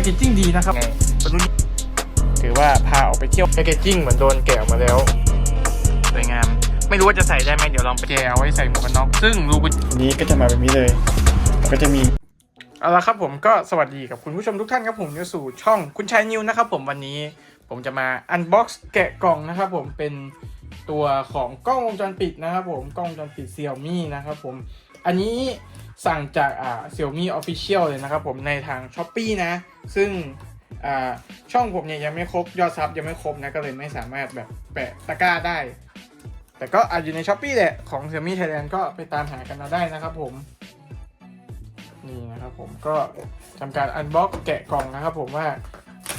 กเกจจิ้งดีนะครับไงมันดูถือว่าพาออกไปเที่ยวแพคเกจจิ้งเหมือนโดนแกะออกมาแล้วสวยงาม ไม่รู้ว่าจะใส่ได้ไหมเดี๋ยวลองไปแกะเอาไว้ใส่หมวกกันน็อกซึ่งรูกุญนี้ก็จะมาแบบนี้เลยแล้วก็จะมีเอาละครับผมก็สวัสดีกับคุณผู้ชมทุกท่านครับผมเข้าสู่ช่องคุณชายนิวนะครับผมวันนี้ผมจะมาอันบ็อกซ์แกะกล่องนะครับผมเป็นตัวของกล้องวงจรปิดนะครับผมกล้องวงจรปิด Xiaomi นะครับผมอันนี้ สั่งจากอ่า Xiaomi Official เลยนะครับผมในทาง s h อ p e e นะ ซึ่งอ่าช่องผมเนี่ยยังไม่ครบยอดซับยังไม่ครบนะก็เลยไม่สามารถแบบแปะตะกร้าได้ แต่ก็อาจอยู่ใน s h อ p e e แหละของ Xiaomi Thailand ก็ไปตามหากันมาได้นะครับผม นี่นะครับผมก็ทำการอันบ็อกแกะกล่องนะครับผมว่า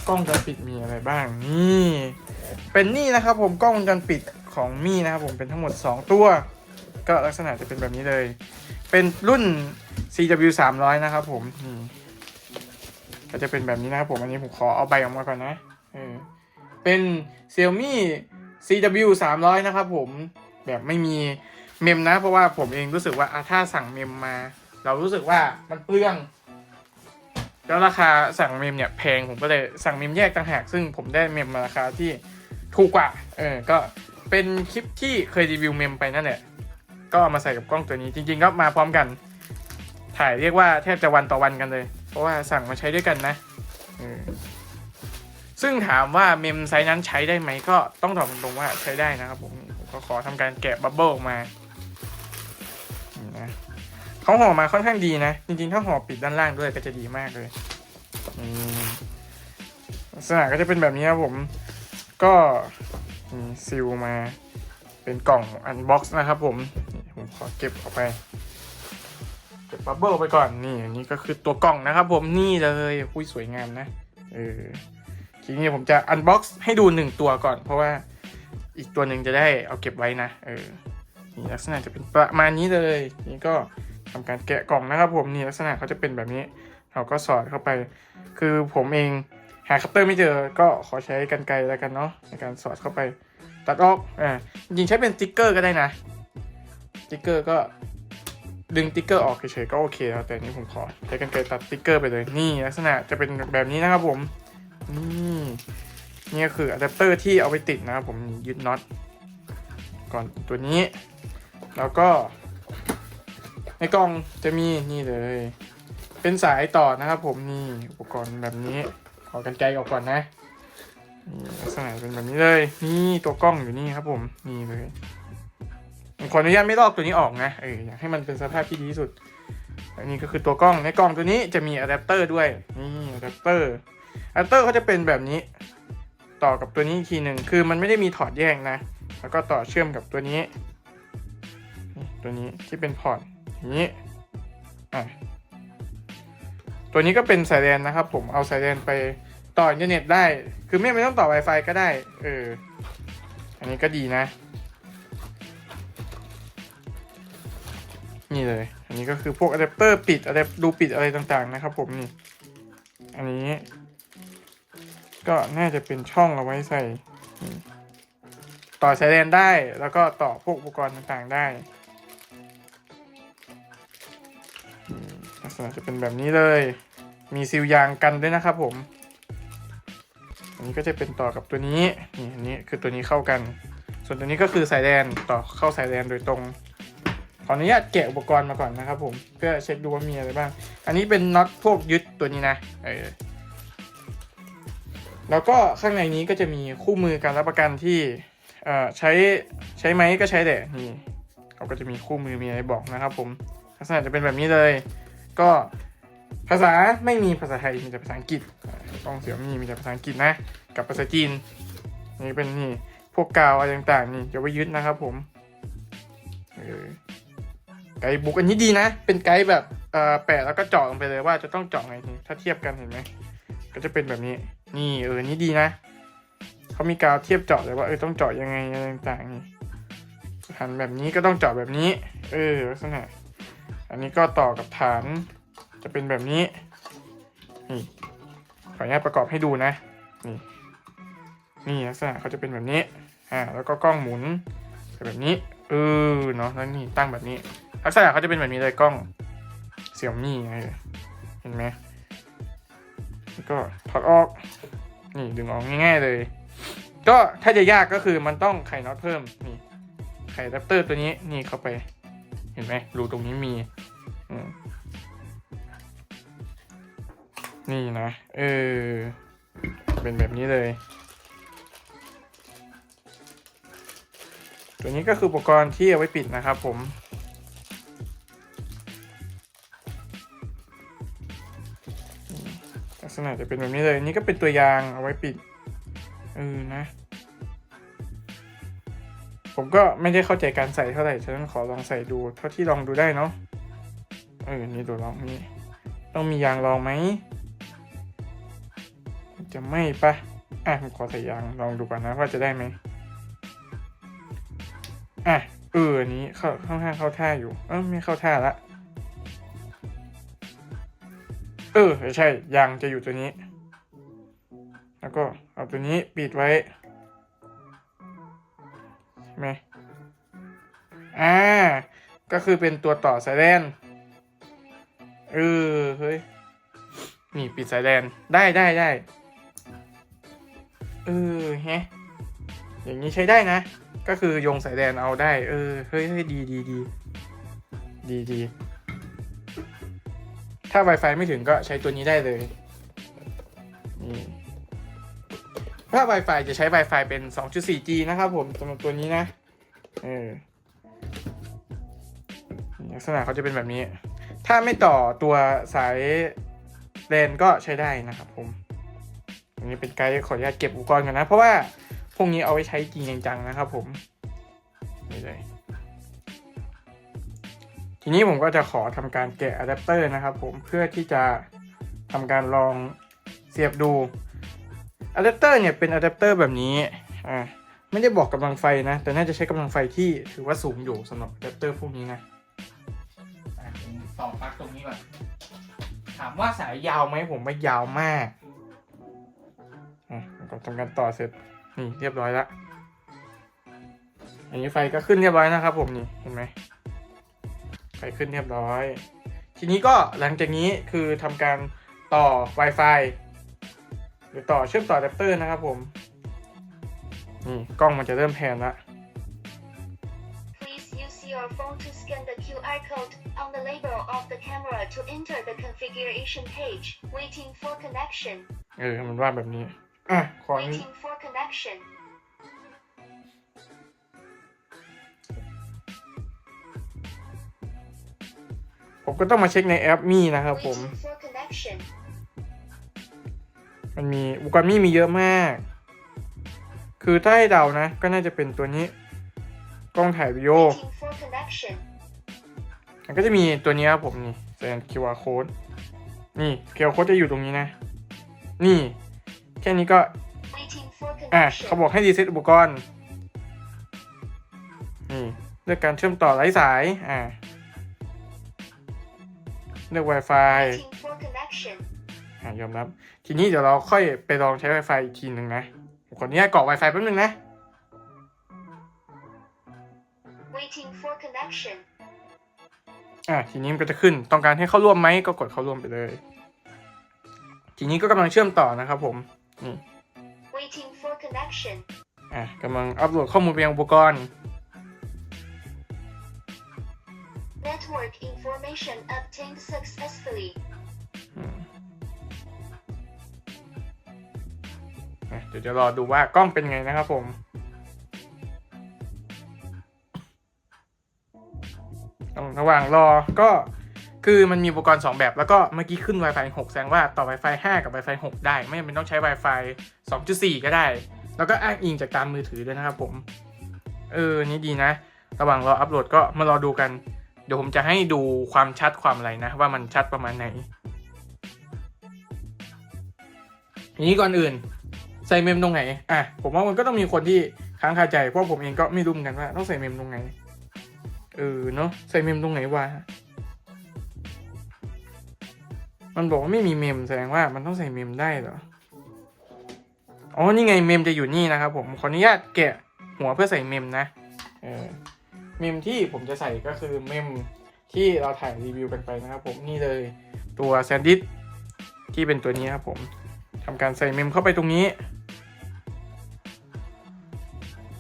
กล้องวงจรปิดมีอะไรบ้างนี่ เป็นนี่นะครับผมกล้องวงจรปิดของมี่นะครับผมเป็นทั้งหมด 2 ตัว ก็ลักษณะจะเป็นแบบนี้เลย เป็นรุ่น CW 300นะครับผมก็จะเป็นแบบนี้นะครับผมอันนี้ผมขอเอาใบออกมาก่อนนะเออเป็น Xiaomi CW 300นะครับผมแบบไม่มีเมมนะ เพราะว่าผมเองรู้สึกว่าอะถ้าสั่งเมมมา เรารู้สึกว่ามันเปลืองแล้วราคาสั่งเมมเนี่ยแพงผมก็เลยสั่งเมมแยกต่างหากซึ่งผมได้เมมมาราคาที่ถูกกว่า เออ ก็เป็นคลิปที่เคยรีวิวเมมไปนั่นแหละ ก็เอามาใส่กับกล้องตัวนี้จริง ๆ ก็มาพร้อมกัน ถ่ายเรียกว่าแทบจะวันต่อวันกันเลย เพราะว่าสั่งมาใช้ด้วยกันนะซึ่งถามว่าเมมไซส์นั้นใช้ได้ไหมก็ต้องตอบตรงๆว่าใช้ได้นะครับผมผมก็ขอทำการแกะบับเบิลออกมานะเขาห่อมาค่อนข้างดีนะ จริงๆถ้าห่อปิดด้านล่างด้วยก็จะดีมากเลยลักษณะก็จะเป็นแบบนี้ครับผม ก็มีซิลมา เป็นกล่องอันบ็อกซ์นะครับผมผมขอเก็บออกไป เก็บบับเบิลไปก่อนนี่อันนี้ก็คือตัวกล่องนะครับผมนี่เลยคุยสวยงามนะเออทีนี้ผมจะอันบ็อกซ์ให้ดูหนึ่งตัวก่อน เพราะว่าอีกตัวหนึ่งจะได้เอาเก็บไว้นะเออนี่ลักษณะจะเป็นประมาณนี้เลย นี่ก็ทำการแกะกล่องนะครับผมนี่ลักษณะเขาจะเป็นแบบนี้ เราก็สอดเข้าไป คือผมเองหาคัตเตอร์ไม่เจอก็ขอใช้กันไกรแล้วกันเนาะในการสอดเข้าไป ตัดออกอ่าจริงใช้เป็นสติ๊กเกอร์ก็ได้นะสติ๊กเกอร์ก็ดึงติ๊กเกอร์ออกเฉยๆก็โอเคแล้วแต่นี้ผมขอใช้กันไกรตัดติ๊กเกอร์ไปเลยนี่ลักษณะจะเป็นแบบนี้นะครับผมนี่นี่ก็คืออะแดปเตอร์ที่เอาไปติดนะครับผมยึดน็อตก่อนตัวนี้ แล้วก็ ในกล่องจะมีนี่เลย เป็นสายต่อนะครับผมนี่อุปกรณ์แบบนี้ขอกันไกลออกก่อนนะ ลักษณะเป็นแบบนี้เลย นี่ตัวกล้องอยู่นี่ครับผมนี่เลยขออนุญาตไม่ลอกตัวนี้ออกนะเอออยากให้มันเป็นสภาพที่ดีที่สุดอันนี้ก็คือตัวกล้องในกล้องตัวนี้จะมีอะแดปเตอร์ด้วยนี่อะแดปเตอร์อะแดปเตอร์เขาจะเป็นแบบนี้ ต่อกับตัวนี้อีกทีหนึ่งคือมันไม่ได้มีถอดแยกนะ แล้วก็ต่อเชื่อมกับตัวนี้ตัวนี้ที่เป็นพอร์ตอย่างนี้อะตัวนี้ก็เป็นสายแลนนะครับ ผมเอาสายแลนไป ต่ออินเทอร์เน็ตได้ คือไม่ไม่ต้องต่อ Wi-Fi ก็ได้ เออ อันนี้ก็ดีนะ นี่เลย อันนี้ก็คือพวกอะแดปเตอร์ปิดอะแดปดูปิดอะไรต่างๆนะครับผมนี่ อันนี้ ก็น่าจะเป็นช่องเอาไว้ใส่ ต่อสายแลนได้ แล้วก็ต่อพวกอุปกรณ์ต่างๆได้ลักษณะจะเป็นแบบนี้เลย มีซีลยางกันด้วยนะครับผม อันนี้ก็จะเป็นต่อกับตัวนี้นี่อันนี้คือตัวนี้เข้ากัน ส่วนตัวนี้ก็คือสายแดนต่อเข้าสายแดนโดยตรงขออนุญาตแกะอุปกรณ์มาก่อนนะครับ ผมเพื่อเช็คดูว่ามีอะไรบ้าง อันนี้เป็นน็อตพวกยึดตัวนี้นะเออแล้วก็ข้างในนี้ก็จะมีคู่มือการรับประกันที่เอ่อใช้ใช้ไหมก็ใช้แหละนี่เขาก็จะมีคู่มือมีอะไรบอกนะครับ ผมลักษณะจะเป็นแบบนี้เลย ก็ภาษาไม่มีภาษาไทยมีแต่ภาษาอังกฤษ อ่ากล้องเสียมีมีแต่ภาษาอังกฤษนะ กับภาษาจีน นี่เป็นนี่พวกกาวอะไรต่างๆนี่จะไว้ยึดนะครับผมไกด์บุ๊กอันนี้ดีนะ เป็นไกด์แบบเอ่อแปะแล้วก็เจาะลงไปเลยว่าจะต้องเจาะไงนี่ถ้าเทียบกันเห็นไหมก็จะเป็นแบบนี้ นี่เออนี่ดีนะเขามีกาวเทียบเจาะเลยว่าเออต้องเจาะยังไงอะไรต่างๆนี่หันแบบนี้ก็ต้องเจาะแบบนี้ เออลักษณะอันนี้ก็ต่อกับฐาน จะเป็นแบบนี้ ออนุญาตประกอบให้ดูนะ นี่นี่ลักษณะเขาจะเป็นแบบนี้อ่าแล้วก็กล้องหมุนแบบนี้เออเนาะแล้วนี่ตั้งแบบนี้ ลักษณะเขาจะเป็นแบบนี้เลยกล้องเสี่ยมี่ไงเห็นไหมแล้วก็ถอดออก นี่ดึงออกง่าย ๆเลย ก็ถ้าจะยากก็คือมันต้องไขน็อตเพิ่มนี่ไขแดปเตอร์ตัวนี้นี่เข้าไป เห็นไหมรูตรงนี้มีอืม นี่นะ เออ เป็นแบบนี้เลย ตัวนี้ก็คืออุปกรณ์ที่เอาไว้ปิดนะครับผมลักษณะจะเป็นแบบนี้เลย นี่ก็เป็นตัวยางเอาไว้ปิดเออนะ ผมก็ไม่ได้เข้าใจการใส่เท่าไหร่ ฉะนั้นขอลองใส่ดูเท่าที่ลองดูได้เนาะเออนี่ตัวลองนี่ต้องมียางรองไหม จะไม่ปะอะผมขอใส่ยางลองดูก่อนนะว่าจะได้ไหมอะเอออันนี้เข้าค่อนข้างเข้าท่าอยู่ เออไม่เข้าท่าละเออใช่ยางจะอยู่ตัวนี้ แล้วก็เอาตัวนี้ปิดไว้ใช่ไหมอ่าก็คือเป็นตัวต่อสายแลนเออเฮ้ยนี่ปิดสายแลนได้ได้ได้ เออแฮะอย่างนี้ใช้ได้นะ ก็คือโยงสายแลนเอาได้ เออเฮ้ยเฮ้ยดีดีดีดีดีถ้า Wi-Fi ไม่ถึงก็ใช้ตัวนี้ได้เลยนี่ถ้า Wi-Fi จะใช้ Wi-Fi เป็น 2.4G นะครับผมสำหรับตัวนี้นะ เออลักษณะเขาจะเป็นแบบนี้ ถ้าไม่ต่อตัวสายแลนก็ใช้ได้นะครับผม อันนี้เป็นไกด์ขออนุญาตเก็บอุปกรณ์กันนะ เพราะว่าพวกนี้เอาไว้ใช้จริงจังๆนะครับผมนี่เลยทีนี้ผมก็จะขอทำการแกะอะแดปเตอร์นะครับผมเพื่อที่จะทำการลองเสียบดูอะแดปเตอร์เนี่ยเป็นอะแดปเตอร์แบบนี้อ่าไม่ได้บอกกำลังไฟนะ แต่น่าจะใช้กำลังไฟที่ถือว่าสูงอยู่สำหรับอะแดปเตอร์พวกนี้นะอะผมต่อปลั๊กตรงนี้ก่อนถามว่าสายยาวไหมผมว่ายาวมาก อะผมก็ทำการต่อเสร็จนี่เรียบร้อยละอันนี้ไฟก็ขึ้นเรียบร้อยนะครับ ผมนี่เห็นไหมไปขึ้นเรียบร้อย ทีนี้ก็หลังจากนี้คือทำการต่อ Wi-Fi หรือต่อเชื่อมต่ออะแดปเตอร์นะครับผมนี่กล้องมันจะเริ่มแพนละ Please use your phone to scan the QR code on the label of the camera to enter the configuration page. Waiting for connection. เออมันว่าแบบนี้ อะ ขอนี้ Waiting for connection. ผมก็ต้องมาเช็คในแอปมี่นะครับผม Waiting for connection. มันมีอุปกรณ์มี่มีเยอะมาก คือถ้าให้เดานะ ก็น่าจะเป็นตัวนี้ กล้องถ่ายวิดีโอ Waiting for connection. มันก็จะมีตัวนี้ครับผมนี่แสดง QR code นี่ QR code จะอยู่ตรงนี้นะ นี่ แค่นี้ก็ Waiting for อะ connection. เขาบอกให้รีเซ็ตอุปกรณ์ นี่เลือกการเชื่อมต่อไร้สาย อ่า เลือก Wi-Fi Waiting for connection. อ่ายอมรับ ทีนี้เดี๋ยวเราค่อยไปลองใช้ Wi-Fi อีกทีหนึ่งนะผมขออนุญาตกรอก Wi-Fi แป๊บนึงนะ Waiting for connection. อะทีนี้มันก็จะขึ้น ต้องการให้เข้าร่วมไหมก็กดเข้าร่วมไปเลย ทีนี้ก็กำลังเชื่อมต่อนะครับผม นี่ Waiting for connection. อะกำลังอัปโหลดข้อมูลไปยังอุปกรณ์ Network information obtained successfully. อืมอะเดี๋ยวจะรอดูว่ากล้องเป็นไงนะครับผมระหว่างรอก็ คือมันมีอุปกรณ์ 2 แบบ แล้วก็เมื่อกี้ขึ้น Wi-Fi 6 แสดงว่าต่อ Wi-Fi 5 กับ Wi-Fi 6 ได้ ไม่จำเป็นต้องใช้ Wi-Fi 2.4 ก็ได้ แล้วก็อ้างอิงจากตามมือถือด้วยนะครับผม เออ นี่ดีนะ ระหว่างรออัปโหลดก็มารอดูกัน เดี๋ยวผมจะให้ดูความชัดความอะไรนะ ว่ามันชัดประมาณไหนทีนี้ก่อนอื่นใส่เมมตรงไหน อะ ผมว่ามันก็ต้องมีคนที่ค้างคาใจ เพราะผมเองก็ไม่รู้เหมือนกันว่าต้องใส่เมมตรงไหน เออเนาะใส่เมมตรงไหนวะ มันบอกว่าไม่มีเมมแสดงว่ามันต้องใส่เมมได้เหรอ อ๋อ นี่ไงเมมจะอยู่นี่นะครับผม ขออนุญาตแกะหัวเพื่อใส่เมมนะ เออ เมมที่ผมจะใส่ก็คือเมมที่เราถ่ายรีวิวกันไปนะครับผม นี่เลยตัวแซนดิสที่เป็นตัวนี้ครับผมทำการใส่เมมเข้าไปตรงนี้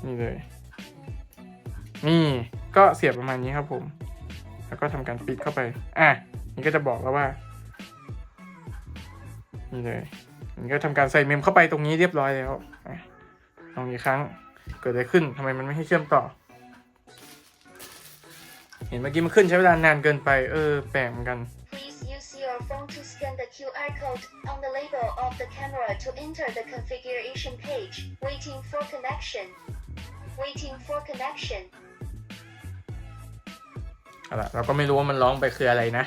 นี่เลย นี่ก็เสียบประมาณนี้ครับผม แล้วก็ทำการปิดเข้าไป อะ นี่ก็จะบอกแล้วว่า นี่เลยนี่ก็ทำการใส่เมมเข้าไปตรงนี้เรียบร้อยแล้วอะลองอีกครั้งเกิดอะไรขึ้นทำไมมันไม่ให้เชื่อมต่อ เห็นเมื่อกี้มันขึ้นใช้เวลานานเกินไป เออแปลกเหมือนกัน Please use your phone to scan the QR code on the label of the camera to enter the configuration page. Waiting for connection. Waiting for connection. เอาล่ะเราก็ไม่รู้ว่ามันร้องไปคืออะไรนะ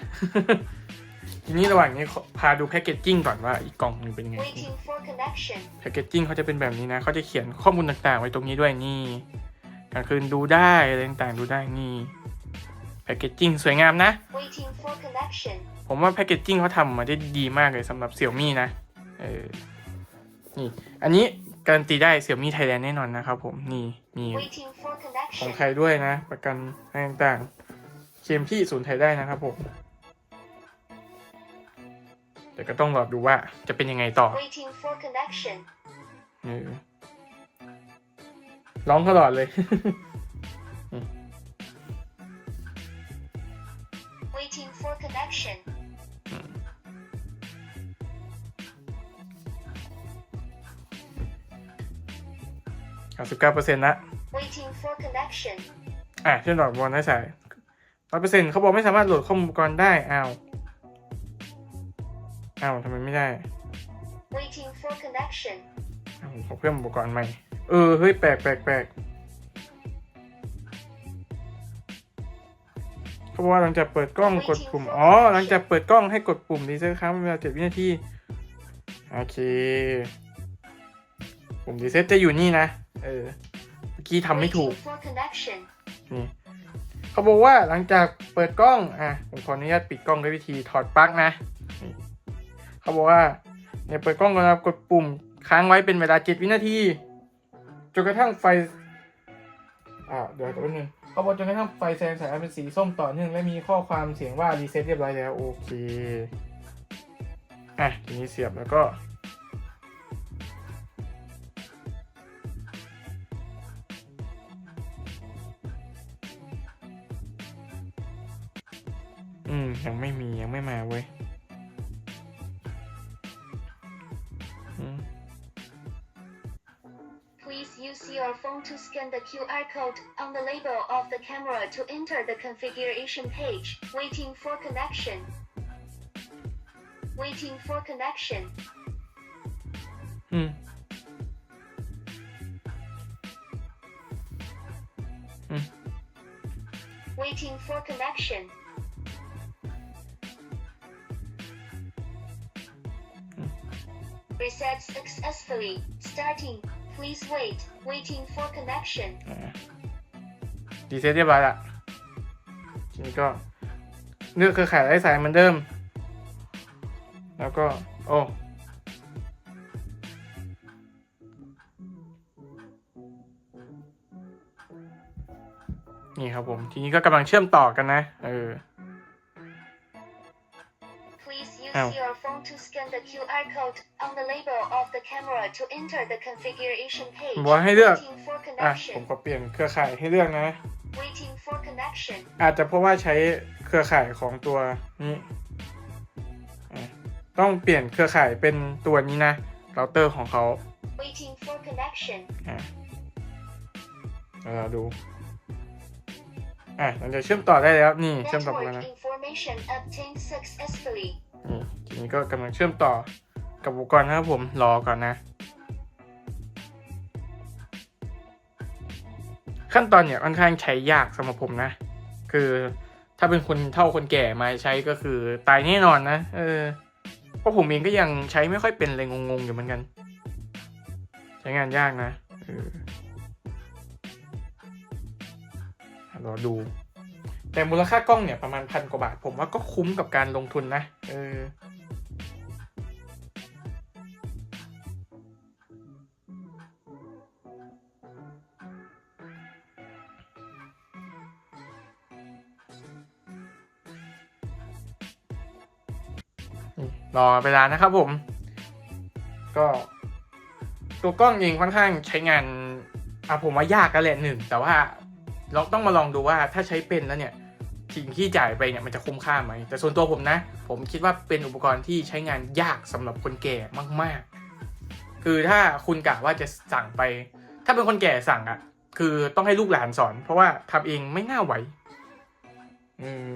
ทีนี้ระหว่างนี้ขอพาดูแพคเกจจิ้งก่อนว่าอีกกล่องหนึงเป็นยังไง Waiting for connection. แพคเกจจิ้งเขาจะเป็นแบบนี้นะเขาจะเขียนข้อมูลต่างๆ ไว้ตรงนี้ด้วยนี่กลางคืนดูได้อะไรต่างๆดูได้นี่แพคเกจจิ้งสวยงามนะ Waiting for connection. ผมว่าแพคเกจจิ้งเขาทำมาได้ดีมากเลยสำหรับเสี่ยวมี่นะเออนี่ อันนี้การันตีได้เสี่ยวมี่ไทยแลนด์แน่นอนนะครับผมนี่มี Waiting for ของ connection. ไทยด้วยนะ ประกันอะไรต่างๆเคลมที่ศูนย์ไทยได้นะครับผม แต่ก็ต้องรอดูว่าจะเป็นยังไงต่อ Waiting for connection. เออร้องตลอดเลย Waiting for connection. 99%ละ Waiting for connection. อะเชื่อมต่ออุปกรณ์ได้สายร้อยเปอร์เซ็นต์เขาบอกไม่สามารถโหลดข้อมูลอุปกรณ์ได้อ้าว อ้าวทำไมไม่ได้ Waiting for connection. อ้าวผมขอเพิ่มอุปกรณ์ใหม่ เออ เฮ้ย แปลกแปลกแปลกเขาบอกว่าหลังจากเปิดกล้องกดปุ่ม อ๋อ หลังจากเปิดกล้องให้กดปุ่มรีเซ็ตค้างเป็นเวลาเจ็ดวินาที โอเค ปุ่มรีเซ็ตจะอยู่นี่นะ เออ เมื่อกี้ทำไม่ถูก Waiting for connection. นี่เขาบอกว่าหลังจากเปิดกล้อง อะ ผมขออนุญาตปิดกล้องด้วยวิธีถอดปลั๊กนะนี่ เขาบอกว่าเนี่ยเปิดกล้องก่อนนะครับกดปุ่มค้างไว้เป็นเวลาเจ็ดวินาทีจนกระทั่งไฟอ่าเดี๋ยวแป๊บนึงเขาบอกจนกระทั่งไฟแสงสายเป็นสีส้มต่อเนื่องและมีข้อความเสียงว่ารีเซ็ตเรียบร้อยแล้วโอเคอะทีนี้เสียบแล้วก็อืมยังไม่มียังไม่มาเว้ย your phone to scan the QR code on the label of the camera to enter the configuration page. Waiting for connection. Waiting for connection. อืม Waiting for connection. Reset successfully. Starting. Please wait. Waiting for connection. อ่าดีเซ็ตเรียบร้อยละทีนี้ก็เลือกเครือข่ายไร้สายเหมือนเดิม แล้วก็ โอ้นี่ครับผม ทีนี้ก็กำลังเชื่อมต่อกันนะ เออ Please use Ow. your phone to scan the QR code on the label of the camera to enter the configuration page. บอกให้เลือก Waiting for อะผม connection. ขอเปลี่ยนเครือข่ายให้เลือกนะ Waiting for connection. อาจจะเพราะว่าใช้เครือข่ายของตัวนี้อะต้องเปลี่ยนเครือข่ายเป็นตัวนี้นะเราเตอร์ของเขา Waiting for connection. อะเราดู อะเราจะเชื่อมต่อได้แล้วนี่เชื่อมต่อกัน Network แล้ว information obtained successfully. นี้ก็กำลังเชื่อมต่อกับอุปกรณ์นะครับผมรอก่อนนะ ขั้นตอนเนี่ยค่อนข้างใช้ยากสำหรับผมนะ คือถ้าเป็นคนเท่าคนแก่มาใช้ก็คือตายแน่นอนนะเออเพราะผมเองก็ยังใช้ไม่ค่อยเป็นเลยงงๆอยู่เหมือนกัน ใช้งานยากนะเออรอดูแต่มูลค่ากล้องเนี่ยประมาณพันกว่าบาท ผมว่าก็คุ้มกับการลงทุนนะ เออ รอเวลานะครับผม ก็ตัวกล้องเองค่อนข้างใช้งานอะผมว่ายากกันแหละหนึ่งแต่ว่าเราต้องมาลองดูว่าถ้าใช้เป็นแล้วเนี่ยสิ่งที่จ่ายไปเนี่ยมันจะคุ้มค่าไหมแต่ส่วนตัวผมนะ ผมคิดว่าเป็นอุปกรณ์ที่ใช้งานยากสำหรับคนแก่มาก ๆ คือถ้าคุณกะว่าจะสั่งไป ถ้าเป็นคนแก่สั่งอะคือต้องให้ลูกหลานสอน เพราะว่าทำเองไม่น่าไหว อืม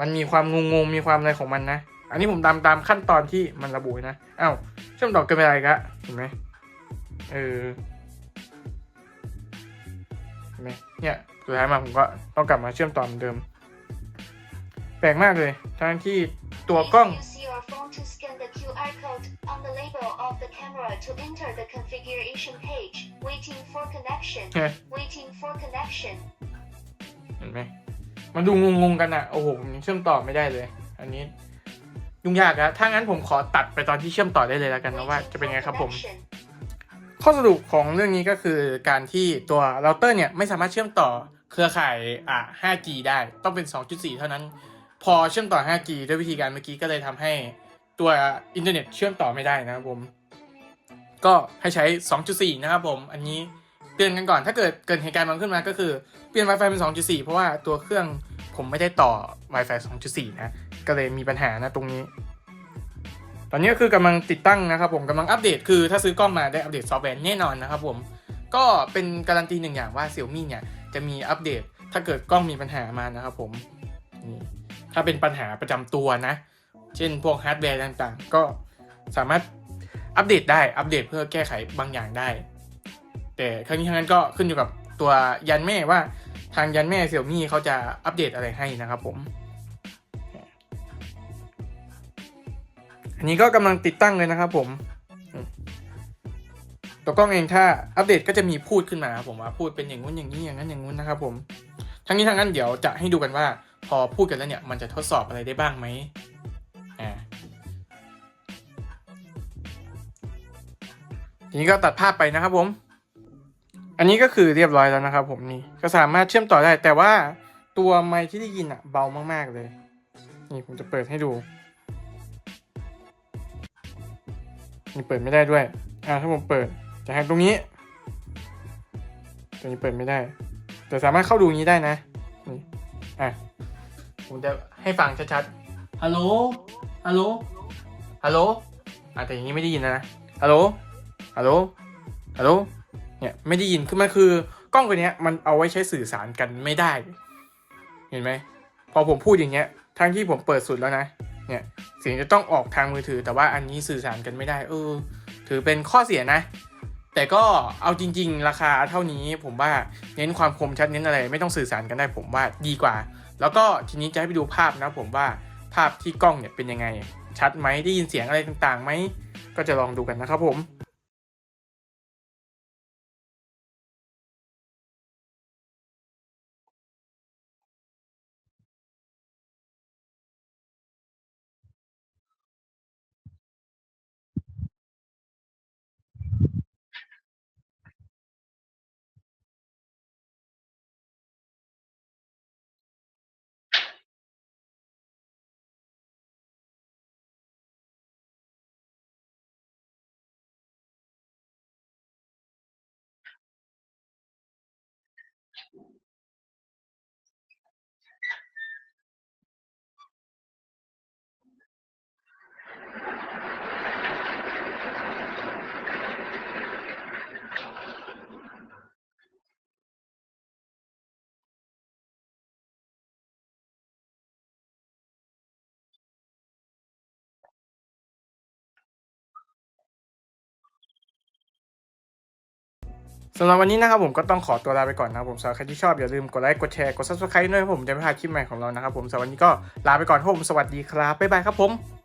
มันมีความงงๆมีความอะไรของมันนะ อันนี้ผมตามตามขั้นตอนที่มันระบุนะอ้าวเชื่อมต่อกันไปอะไรกะเห็นไหมเออเห็นไหมเนี่ยสุดท้ายมาผมก็ต้องกลับมาเชื่อมต่อเหมือนเดิม แปลกมากเลยทั้งที่ตัวกล้อง Use your phone to scan the QR code on the label of the camera to enter the configuration page. Waiting for connection. เฮ้ย Waiting for connection. เห็นไหมมันดูงงๆกันอะโอ้โหผมยังเชื่อมต่อไม่ได้เลย อันนี้ ยุ่งยากอะถ้างั้นผมขอตัดไปตอนที่เชื่อมต่อได้เลยแล้วกันนะว่า Waiting จะเป็น for ไงครับผม connection. ข้อสรุปของเรื่องนี้ก็คือการที่ตัวเราเตอร์เนี่ยไม่สามารถเชื่อมต่อเครือข่ายอะ 5G ได้ต้องเป็น 2.4 เท่านั้น พอเชื่อมต่อ 5G ด้วยวิธีการเมื่อกี้ก็เลยทำให้ตัวอินเทอร์เน็ตเชื่อมต่อไม่ได้นะครับผม ก็ให้ใช้ 2.4 นะครับผม อันนี้เตือนกันก่อน ถ้าเกิดเกิดเหตุการณ์มันขึ้นมาก็คือเปลี่ยน Wi-Fi เป็น 2.4 เพราะว่าตัวเครื่องผมไม่ได้ต่อ Wi-Fi 2.4 นะ ก็เลยมีปัญหานะตรงนี้ ตอนนี้ก็คือกำลังติดตั้งนะครับผมกำลังอัปเดตคือถ้าซื้อกล้องมาได้อัปเดตซอฟต์แวร์แน่นอนนะครับผมก็เป็นการันตีหนึ่งอย่างว่า Xiaomi เนี่ยจะมีอัปเดต ถ้าเกิดกล้องมีปัญหามานะครับผมนี่ถ้าเป็นปัญหาประจำตัวนะ เช่นพวกฮาร์ดแวร์ต่างๆ ก็สามารถอัปเดตได้อัปเดตเพื่อแก้ไขบางอย่างได้ แต่ครั้งนี้ทั้งนั้นก็ขึ้นอยู่กับตัวยันแม่ว่าทางยันแม่ Xiaomi เขาจะอัปเดตอะไรให้นะครับผม อันนี้ก็กำลังติดตั้งเลยนะครับ ผมตัวกล้องเองถ้าอัปเดตก็จะมีพูดขึ้นมาผมว่าพูดเป็นอย่างงู้นอย่างนี้อย่างนั้นอย่างงู้นนะครับ ผม ทั้งนี้ทั้งนั้นเดี๋ยวจะให้ดูกันว่า พอพูดกันแล้วเนี่ย มันจะทดสอบอะไรได้บ้างไหมอ่าทีนี้ก็ตัดภาพไปนะครับ ผม อันนี้ก็คือเรียบร้อยแล้วนะครับ ผมนี่ก็สามารถเชื่อมต่อได้ แต่ว่าตัวไมค์ที่ได้ยินอะเบามากๆเลย นี่ผมจะเปิดให้ดู นี่เปิดไม่ได้ด้วย อ่าถ้าผมเปิดจะให้ตรงนี้ ตัวนี้เปิดไม่ได้ แต่สามารถเข้าดูอย่างนี้ได้นะ นี่ อะ ผมจะให้ฟังชัดๆ ฮัลโหล ฮัลโหล ฮัลโหลอะแต่อย่างนี้ไม่ได้ยินนะ ฮัลโหล ฮัลโหล ฮัลโหล เนี่ยไม่ได้ยิน คือมันคือกล้องตัวเนี้ยมันเอาไว้ใช้สื่อสารกันไม่ได้ เห็นไหม พอผมพูดอย่างเงี้ย ทั้งที่ผมเปิดสุดแล้วนะ เนี่ยเสียงจะต้องออกทางมือถือ แต่ว่าอันนี้สื่อสารกันไม่ได้ เออ ถือเป็นข้อเสียนะ แต่ก็เอาจริง ๆ ราคาเท่านี้ผมว่าเน้นความคมชัดเน้นอะไร ไม่ต้องสื่อสารกันได้ผมว่าดีกว่า แล้วก็ทีนี้จะให้ไปดูภาพนะผมว่าภาพที่กล้องเนี่ยเป็นยังไง ชัดไหมได้ยินเสียงอะไรต่างๆไหมก็จะลองดูกันนะครับผม สำหรับวันนี้นะครับผมก็ต้องขอตัวลาไปก่อนนะครับผมสำหรับใครที่ชอบอย่าลืมกดไลค์กดแชร์กด subscribe ด้วยผมจะไม่พลาดคลิปใหม่ของเรานะครับผมสำหรับวันนี้ก็ลาไปก่อนครับผมสวัสดีครับบ๊ายบายครับผม